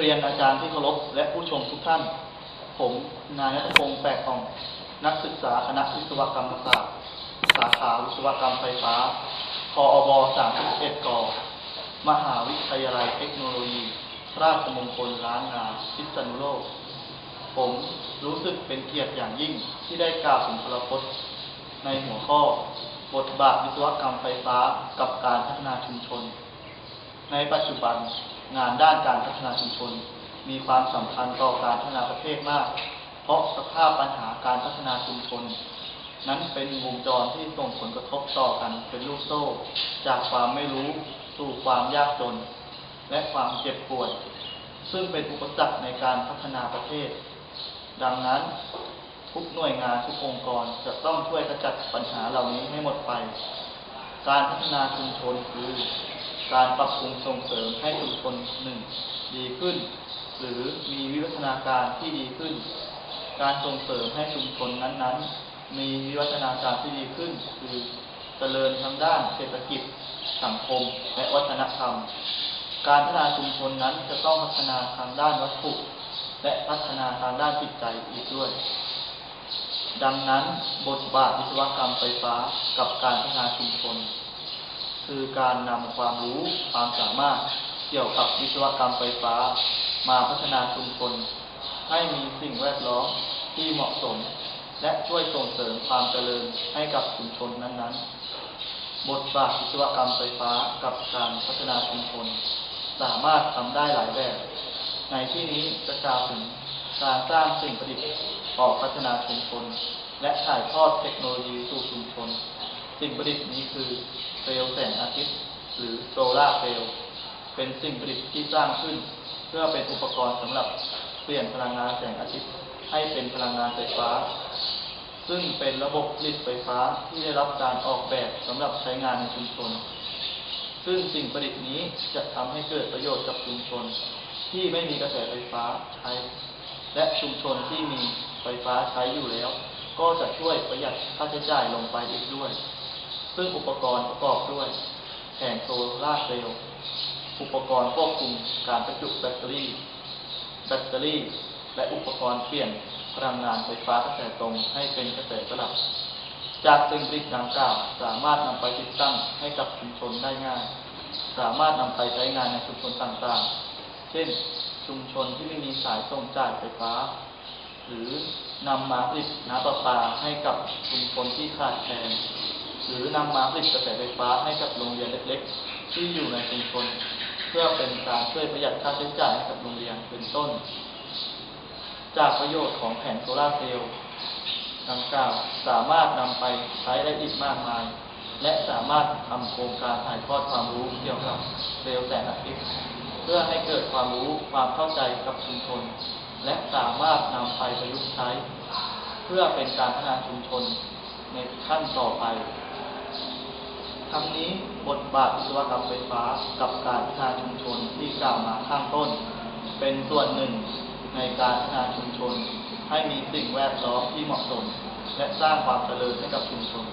เรียนอาจารย์ที่เคารพและผู้ชมทุกท่าน ผมนายนัทพงศ์แปลกอ่อง นักศึกษาคณะวิศวกรรมศาสตร์ สาขาวิศวกรรมไฟฟ้าคอบ31กมหาวิทยาลัยเทคโนโลยี ราชมงคลล้านนาพิษณุโลก ผมรู้สึกเป็นเกียรติอย่างยิ่งที่ได้กล่าวสุนทรพจน์ ในหัวข้อบทบาทวิศวกรรมไฟฟ้ากับการพัฒนาชุมชน ในปัจจุบัน งานด้านการพัฒนาชุมชน มีความสำคัญต่อการพัฒนาประเทศมาก เพราะสภาพปัญหาการพัฒนาชุมชน นั้นเป็นวงจรที่ส่งผลกระทบต่อกันเป็นลูกโซ่ จากความไม่รู้สู่ความยากจน และความเจ็บป่วย ซึ่งเป็นอุปสรรคในการพัฒนาประเทศ ดังนั้นทุกหน่วยงานทุกองค์กรจะต้องช่วยกระจัดปัญหาเหล่านี้ให้หมดไป การพัฒนาชุมชนคือ การปรับปรุงส่งเสริมให้ชุมชนหนึ่งดีขึ้น หรือมีวิวัฒนาการที่ดีขึ้น การส่งเสริมให้ชุมชนนั้นๆ มีวิวัฒนาการที่ดีขึ้น คือเจริญทางด้านเศรษฐกิจ สังคม และวัฒนธรรม การพัฒนาชุมชนนั้นจะต้องพัฒนาทางด้านวัตถุ และพัฒนาทางด้านจิตใจอีกด้วย ดังนั้นบทบาทวิศวกรรมไฟฟ้ากับการพัฒนาชุมชน คือการนำความรู้ความสามารถเกี่ยวกับวิศวกรรมไฟฟ้า มาพัฒนาชุมชนให้มีสิ่งแวดล้อมที่เหมาะสม และช่วยส่งเสริมความเจริญให้กับชุมชนนั้นๆ บทบาทวิศวกรรมไฟฟ้ากับการพัฒนาชุมชน สามารถทำได้หลายแบบ ในที่นี้จะกล่าวถึงการสร้างสิ่งประดิษฐ์ออกพัฒนาชุมชน และถ่ายทอดเทคโนโลยีสู่ชุมชน สิ่งประดิษฐ์นี้คือเซลล์แสงอาทิตย์ หรือโซลาร์เซลล์เป็นสิ่งประดิษฐ์ที่สร้างขึ้น เพื่อเป็นอุปกรณ์สำหรับเปลี่ยนพลังงานแสงอาทิตย์ให้เป็นพลังงานไฟฟ้า ซึ่งเป็นระบบผลิตไฟฟ้าที่ได้รับการออกแบบสำหรับใช้งานในชุมชน ซึ่งสิ่งประดิษฐ์นี้จะทำให้เกิดประโยชน์กับชุมชน ที่ไม่มีกระแสไฟฟ้าใช้และชุมชนที่มีไฟฟ้าใช้อยู่แล้ว ก็จะช่วยประหยัดค่าใช้จ่ายลงไปอีกด้วย ซึ่งอุปกรณ์ประกอบด้วยแผงโซลาร์เซลล์อุปกรณ์ควบคุมการประจุแบตเตอรี่ แบตเตอรี่ และอุปกรณ์เปลี่ยนพลังงานไฟฟ้ากระแสตรงให้เป็นกระแสสลับ จากสิ่งระดิษฐ์ดังกล่าวสามารถนำไปติดตั้งให้กับชุมชนได้ง่าย สามารถนำไปใช้งานในชุมชนต่างๆ เช่น ชุมชนที่ไม่มีสายส่งจ่ายไฟฟ้า หรือนำมาผลิตน้ำประปาให้กับชุมชนที่ขาดแคลน หรือนำมาผลิตกระแสไฟฟ้าให้กับโรงเรียนเล็กๆ ที่อยู่ในชุมชนเพื่อเป็นการช่วยประหยัดค่าใช้จ่ายให้กับโรงเรียนเป็นต้น จากประโยชน์ของแผงโซลาร์เซลล์ดังกล่าวสามารถนำไปใช้ได้อีกมากมาย และสามารถทำโครงการถ่ายทอดความรู้เกี่ยวกับเซลล์แสงอาทิตย์เพื่อให้เกิดความรู้ความเข้าใจกับชุมชน และสามารถนำไปประยุกต์ใช้ เพื่อเป็นการพัฒนาชุมชนในขั้นต่อไป รั้งนี้บทบาทวิศวกรรมไฟฟ้ากับการพัฒนาชุมชนที่กล่าวมาข้างต้น เป็นส่วนหนึ่งในการพัฒนาชุมชน ให้มีสิ่งแวดล้อมที่เหมาะสม และสร้างความเจริญให้กับชุมชน